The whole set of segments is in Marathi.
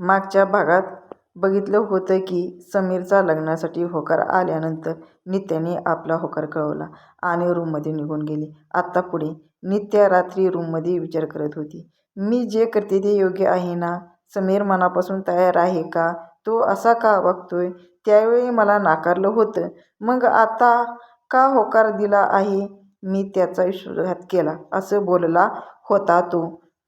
मागच्या भागात बघितलं होतं की समीरचा लग्नासाठी होकार आल्यानंतर नित्याने आपला होकार कळवला आणि रूममध्ये निघून गेली. आत्ता पुढे नित्या रात्री रूममध्ये विचार करत होती. मी जे करते ते योग्य आहे ना? समीर मनापासून तयार आहे का? तो असा का वागतोय? त्यावेळी मला नाकारलं होतं, मग आता का होकार दिला आहे? मी त्याचा विश्वासघात केला असं बोलला होता तो.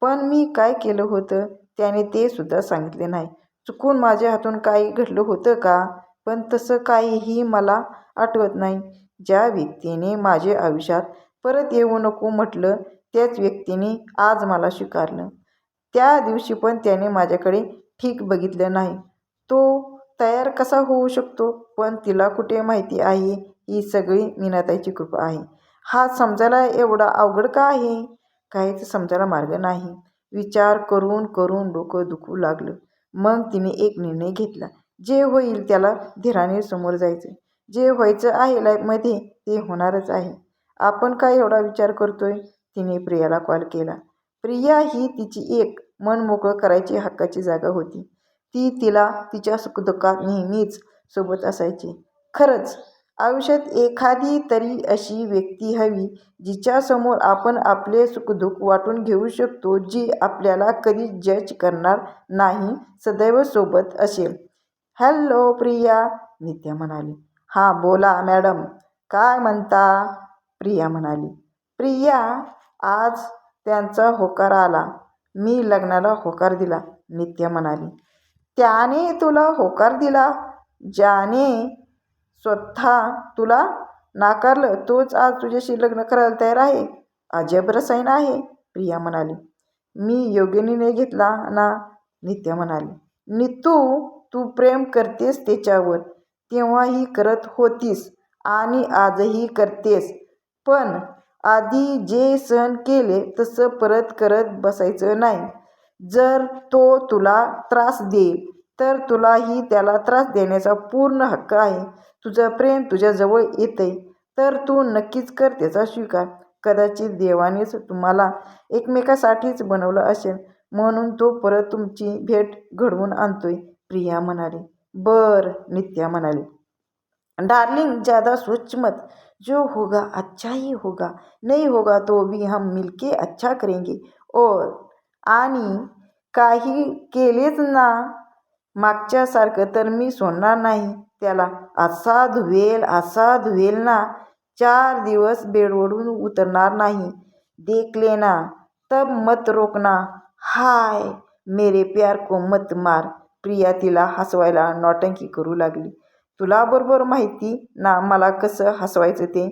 पण मी काय केलं होतं त्याने ते सुद्धा सांगितले नाही. चुकून माझ्या हातून काही घडलं होतं का? पण तसं काहीही मला आठवत नाही. ज्या व्यक्तीने माझ्या आयुष्यात परत येऊ नको म्हटलं त्याच व्यक्तीने आज मला स्वीकारलं. त्या दिवशी पण त्याने माझ्याकडे ठीक बघितलं नाही. तो तयार कसा होऊ शकतो? पण तिला कुठे माहिती आहे ही सगळी मीनाताईची कृपा आहे. हा समजायला एवढा अवघड का आहे? काहीच समजायला मार्ग नाही. विचार करून करून डोकं दुखू लागलं. मग तिने एक निर्णय घेतला. जे होईल त्याला धीराने समोर जायचं. जे व्हायचं आहे लाईफमध्ये ते होणारच आहे. आपण काय एवढा विचार करतोय? तिने प्रियाला कॉल केला. प्रिया ही तिची एक मन मोकळं करायची हक्काची जागा होती. ती तिला तिच्या सुखदुःखात नेहमीच सोबत असायची. खरंच आयुष्यात एखादी तरी अशी व्यक्ती हवी जिच्यासमोर आपण आपले सुखदुःख वाटून घेऊ शकतो. जी आपल्याला कधी जज करणार नाही, सदैव सोबत असेल. हॅलो प्रिया, नित्या म्हणाली. हां बोला मॅडम, काय म्हणता? प्रिया म्हणाली. प्रिया, आज त्यांचा होकार आला. मी लग्नाला होकार दिला, नित्या म्हणाली. त्याने तुला होकार दिला? ज्याने स्वतः तुला नाकारलं तोच आज तुझ्याशी लग्न करायला तयार आहे? अजब रसायन आहे, प्रिया म्हणाली. मी योग्य निर्णय घेतला ना? नित्या म्हणाली. नितू, तू प्रेम करतेस त्याच्यावर. तेव्हाही करत होतीस आणि आजही करतेस. पण आधी जे सहन केले तसं परत करत बसायचं नाही. जर तो तुला त्रास देईल तर तुलाही त्याला त्रास देण्याचा पूर्ण हक्क आहे. तुझं प्रेम तुझ्याजवळ येते तर तू नक्कीच कर त्याचा स्वीकार. कदाचित देवानेच तुम्हाला एकमेकासाठीच बनवलं असेल म्हणून तो परत तुमची भेट घडवून आणतोय, प्रिया म्हणाली. बर नित्या म्हणाली. डार्लिंग ज्यादा सोच मत. जो होगा अच्छा ही होगा. नहीं होगा तो भी हम मिलके अच्छा करेंगे. और आणि काही केलेच ना मागच्यासारखं तर मी सोडणार नाही त्याला. असा धुवेल असा धुवेल ना, चार दिवस बेडवडून उतरणार नाही. देख लेना, तब मत रोकना. हाय मेरे प्यार को मत मार. प्रिया तिला हसवायला नौटंकी करू लागली. तुला बरोबर माहिती ना मला कसं हसवायचं ते.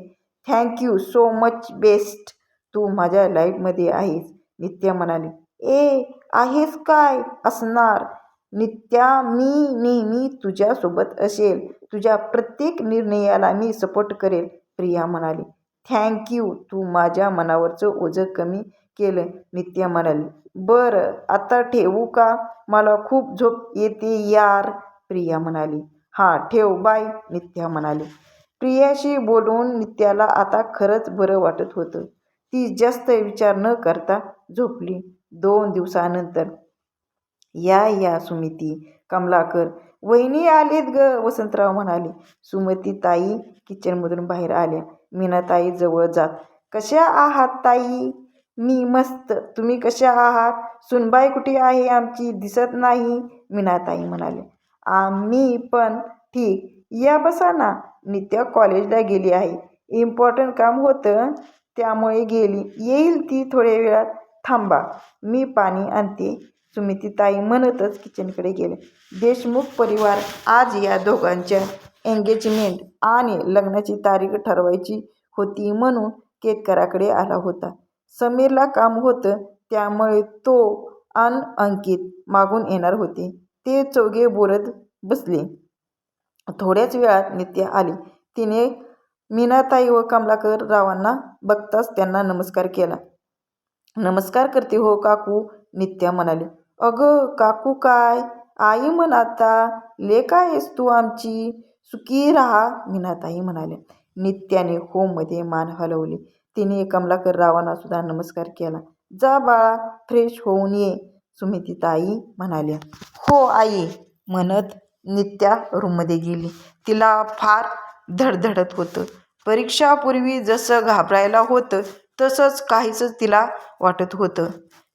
Thank you so much best. तू माझ्या लाईफमध्ये आहेस, नित्या म्हणाली. ए आहेस काय असणार? नित्या मी नेहमी तुझ्यासोबत असेल. तुझ्या प्रत्येक निर्णयाला मी सपोर्ट करेल, प्रिया म्हणाली. थँक्यू तू माझ्या मनावरचं ओझं कमी केलं, नित्या म्हणाली. बरं आता ठेवू का? मला खूप झोप येते यार, प्रिया म्हणाली. हां ठेव बाय, नित्या म्हणाली. प्रियाशी बोलून नित्याला आता खरंच बरं वाटत होतं. ती जास्त विचार न करता झोपली. दोन दिवसानंतर या या सुमिती कमलाकर वहिनी आलीत गं वसंतराव म्हणाले. सुमतीताई किचनमधून बाहेर आल्या. मीनाताई जवळ जात, कशा आहात ताई? मी मस्त. तुम्ही कशा आहात? सुनबाई कुठे आहे आमची? दिसत नाही, मीनाताई म्हणाले आम्ही पण ठीक. या बसा ना. नित्या कॉलेजला गेली आहे. इम्पॉर्टंट काम होतं त्यामुळे गेली. येईल ती थोड्या वेळात. थांबा, मी पाणी आणते, सुमितीताई म्हणतच किचनकडे गेले देशमुख परिवार आज या दोघांच्या एंगेजमेंट आणि लग्नाची तारीख ठरवायची होती म्हणून केतकराकडे आला होता. समीरला काम होतं त्यामुळे तो अन अंकित मागून येणार होते. ते चौघे बोलत बसले. थोड्याच वेळात नित्या आली. तिने मीनाताई व कमलाकर रावांना बघताच त्यांना नमस्कार केला. नमस्कार करते हो काकू, नित्या म्हणाली. अगं काकू काय? आई म्हण आता. लेक आहेस तू आमची. सुखी राहा, मीनाताई म्हणाल्या. नित्याने होममध्ये मान हलवली. तिने कमलाकर रावांना सुद्धा नमस्कार केला. जा बाळा, फ्रेश होऊन ये. सुमितीताई म्हणाल्या हो आई म्हणत नित्या रूममध्ये गेली तिला फार धडधडत होतं परीक्षापूर्वी जसं घाबरायला होतं तसंच काहीच तिला वाटत होतं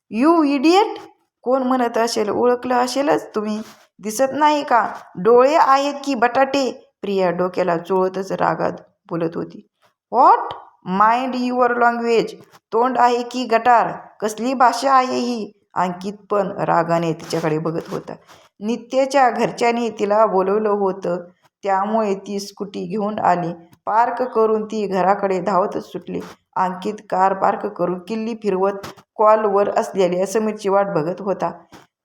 यू इडियट कोण म्हणत असेल ओळखलं असेलच तुम्ही. दिसत नाही का? डोळे आहेत की बटाटे? प्रिया डोक्याला चोळतच रागात बोलत होती. व्हॉट माइंड युअर लँग्वेज तोंड आहे की गटार? कसली भाषा आहे ही? अंकित पण रागाने तिच्याकडे बघत होता. नित्याच्या घरच्यांनी तिला बोलवलं होतं. त्यामुळे ती स्कूटी घेऊन आली. पार्क करून ती घराकडे धावतच सुटली. अंकित कार पार्क करून किल्ली फिरवत कॉलवर असलेल्या समीरची वाट बघत होता.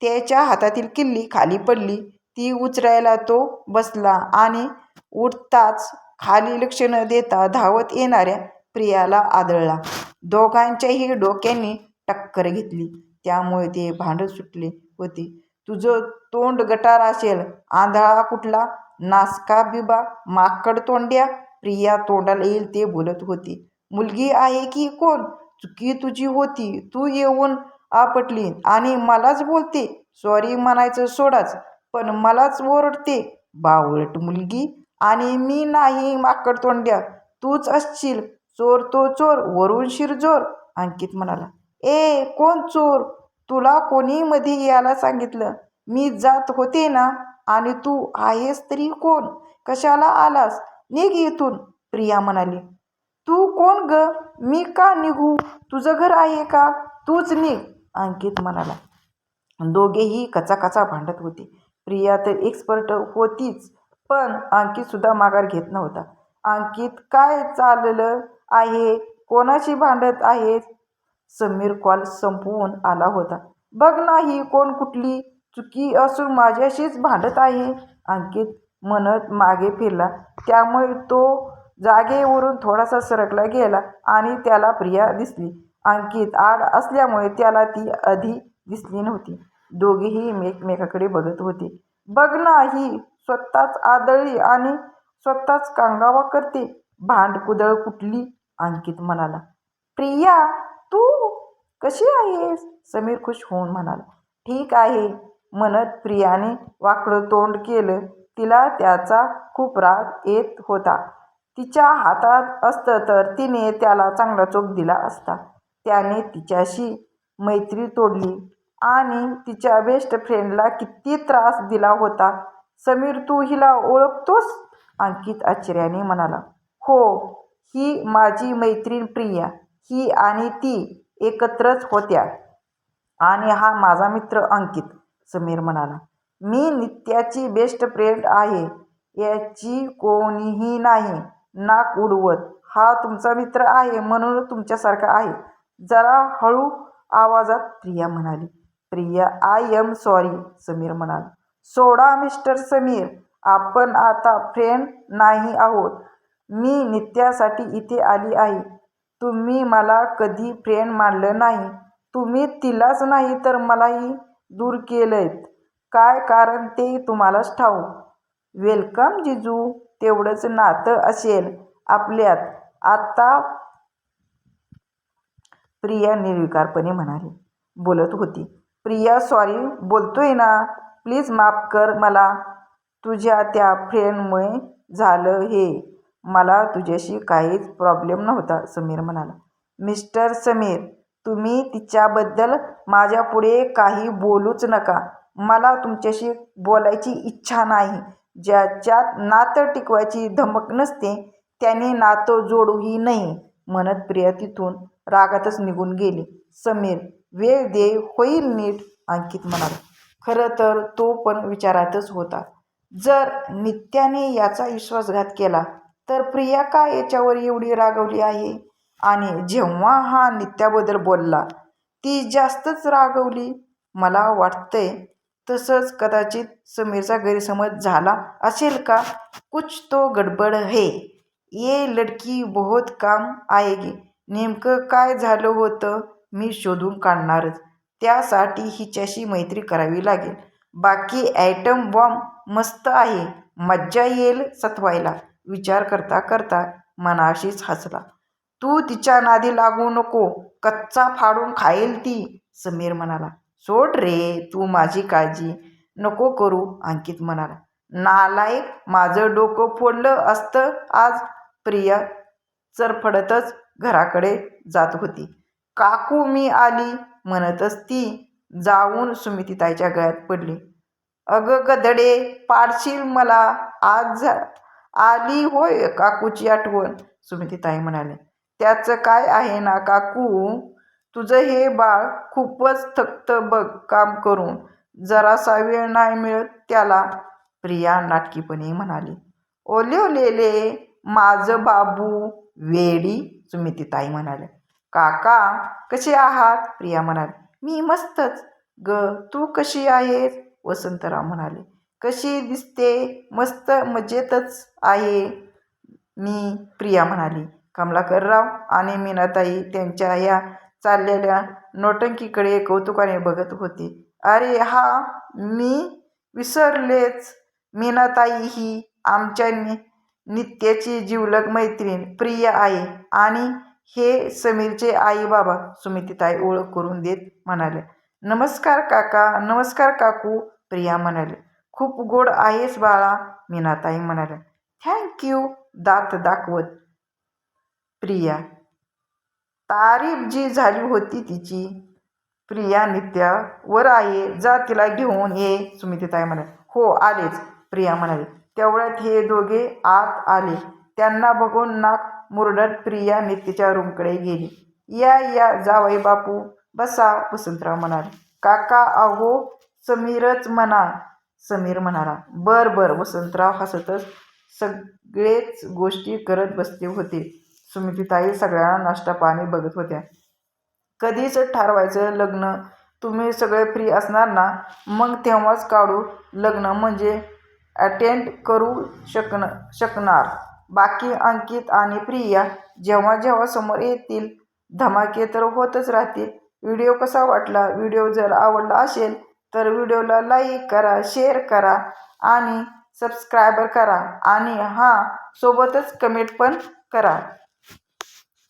त्याच्या हातातील किल्ली खाली पडली. ती उचलायला तो बसला आणि उठताच खाली लक्ष न देता धावत येणाऱ्या प्रियाला आदळला. दोघांच्याही डोक्यांनी टक्कर घेतली. त्यामुळे ते भांडत सुटले होते. तुझं तोंड गटार असेल. आंधळा कुठला? नासका बिबा? माकड तोंड्या? प्रिया तोंडाला येईल ते बोलत होती. मुलगी आहे की कोण? चुकी तुझी होती. तू येऊन आपटली आणि मलाच बोलते. सॉरी म्हणायचं सोडाच पण मलाच ओरडते. बावळट मुलगी. आणि मी नाही माकड तोंड्या. तूच असशील. चोर तो चोर वरून शिरजोर. अंकित म्हणाला. ए कोण चोर? तुला कोणी मध्ये यायला सांगितलं? मी जात होते ना? आणि तू आहेस तरी कोण? कशाला आलास? निघ इथून. प्रिया म्हणाली. तू कोण ग? मी का निघू? तुझं घर आहे का? तूच निघ अंकित म्हणाला. दोघेही कचाकचा भांडत होते. प्रिया तर एक्सपर्ट होतीच पण अंकितसुद्धा माघार घेत नव्हता. अंकित काय चाललं आहे? कोणाशी भांडत आहे समीर कॉल संपवून आला होता. बघ नाही कोण कुठली? चुकी असून माझ्याशीच भांडत आहे अंकित म्हणत मागे फिरला. त्यामुळे तो जागेवरून थोडासा सरकला गेला आणि त्याला प्रिया दिसली. अंकित आड असल्यामुळे त्याला ती आधी दिसली नव्हती. दोघेही एकमेकाकडे बघत होते. बघ ना ही स्वतःच आदळली आणि स्वतःच कांगावा करते. भांडकुदळ कुठली? अंकित म्हणाला. प्रिया तू कशी आहेस? समीर खुश होऊन म्हणाला. ठीक आहे म्हणत प्रियाने वाकडं तोंड केलं. तिला त्याचा खूप राग येत होता. तिच्या हातात असतं तर तिने त्याला चांगला चोप दिला असता. त्याने तिच्याशी मैत्री तोडली आणि तिच्या बेस्ट फ्रेंडला किती त्रास दिला होता. समीर तू हिला ओळखतोस? अंकित आश्चर्याने म्हणाला. हो ही माझी मैत्रीण प्रिया. ही आणि ती एकत्रच होत्या. आणि हा माझा मित्र अंकित समीर म्हणाला. मी नित्याची बेस्ट फ्रेंड आहे याची कोणीही नाही. नाक उडवत हा तुमचा मित्र आहे म्हणून तुमच्यासारखा आहे. जरा हळू आवाजात प्रिया म्हणाली. Priya I am sorry Sameer म्हणाला. सोडा मिस्टर समीर. आपण आता फ्रेंड नाही आहोत. मी नित्यासाठी इथे आली आहे. तुम्ही मला कधी फ्रेंड मानलं नाही. तुम्ही तिलाच नाही तर मलाही दूर केलंत काय कारण ते तुम्हालाच ठाऊ वेलकम जिजू. तेवढंच नातं असेल आपल्यात. आत्ता प्रिया निर्विकारपणे म्हणाली. बोलत होती. प्रिया सॉरी बोलतोय ना. प्लीज माफ कर मला. तुझ्या त्या फ्रेंडमुळे झालं हे. मला तुझ्याशी काहीच प्रॉब्लेम नव्हता समीर म्हणाला. मिस्टर समीर तुम्ही तिच्याबद्दल माझ्यापुढे काही बोलूच नका. मला तुमच्याशी बोलायची इच्छा नाही. ज्याच्यात नातं टिकवायची धमक नसते त्याने नातं जोडूही नाही म्हणत प्रिया तिथून रागातच निघून गेली. समीर वेळ दे होईल नीट अंकित म्हणाला. खरं तर तो पण विचारातच होता. जर नित्याने याचा विश्वासघात केला तर प्रिया का याच्यावर एवढी रागवली आहे? आणि जेव्हा हा नित्याबद्दल बोलला ती जास्तच रागवली मला वाटतंय तसंच कदाचित समीरचा गैरसमज झाला असेल का? कुछ तो गडबड है. ये लडकी बहुत काम आएगी. नेमकं काय झालं होतं मी शोधून काढणारच. त्यासाठी हिच्याशी मैत्री करावी लागेल. बाकी ॲटम बॉम्ब मस्त आहे. मज्जा येईल सतवायला. विचार करता करता मनाशीच हसला. तू तिच्या नादी लागू नको. कच्चा फाडून खाईल ती समीर म्हणाला. सोड रे तू माझी काळजी नको करू अंकित म्हणाला. नालायक माझं डोकं फोडलं असतं आज. प्रिया चरफडतच घराकडे जात होती. काकू मी आली म्हणतच ती जाऊन सुमितीताईच्या गळ्यात पडली. अगं गदडे पाडशील मला आज झा आली होय काकूची आठवण सुमितीताई म्हणाले. त्याचं काय आहे ना काकू? तुझं हे बाळ खूपच थकतं बघ काम करून. जरासा वेळ नाही मिळत त्याला. प्रिया नाटकीपणे म्हणाली. ओले ओलेले माझं बाबू वेडी सुमितीताई म्हणाले काका कसे आहात? प्रिया म्हणाली. मी मस्तच. ग तू कशी आहेस? वसंतराव म्हणाले. कशी दिसते? मस्त मजेतच आहे. मी प्रिया म्हणाली. कमलाकरराव आणि मीनाताई त्यांच्या या चाललेल्या नोटंकीकडे कौतुकाने बघत होती. अरे हा मी विसरलेच. मीनाताई ही आमच्या नि नित्याची जिवलग मैत्रीण प्रिया आहे आणि हे समीरचे आई बाबा सुमितीताई ओळख करून देत म्हणाले नमस्कार काका नमस्कार काकू प्रिया म्हणाले खूप गोड आहेस बाळा मीनाताई म्हणाल्या. थँक्यू दात दाखवत प्रिया तारीफ जी झाली होती तिची प्रिया नित्या वर आहे जा तिला घेऊन ये सुमितीताई म्हणाले हो आलेच प्रिया म्हणाले. तेवढ्यात हे दोघे आत आले. त्यांना बघून नाक मुरडत प्रिया नित्यच्या रूमकडे गेली. या या जावई बापू बसा वसंतराव म्हणाले. काका अहो समीरच म्हणा. समीर म्हणाला बर बर वसंतराव हसतच सगळेच गोष्टी करत बसले होते. सुमितीताई सगळ्यांना नाश्ता पाणी बघत होत्या. कधीच ठरवायचं लग्न तुम्ही सगळे फ्री असणार ना? मग तेव्हाच काढू लग्न म्हणजे अटेंड करू शकण शकणार. बाकी अंकित आणि प्रिया जेव्हा जेव्हा समोर येतील धमाके तर होतच राहतील. व्हिडिओ कसा वाटला? व्हिडिओ जर आवडला असेल तर व्हिडिओला लाईक करा शेअर करा आणि सबस्क्रायबर करा आणि हां सोबतच कमेंट पण करा.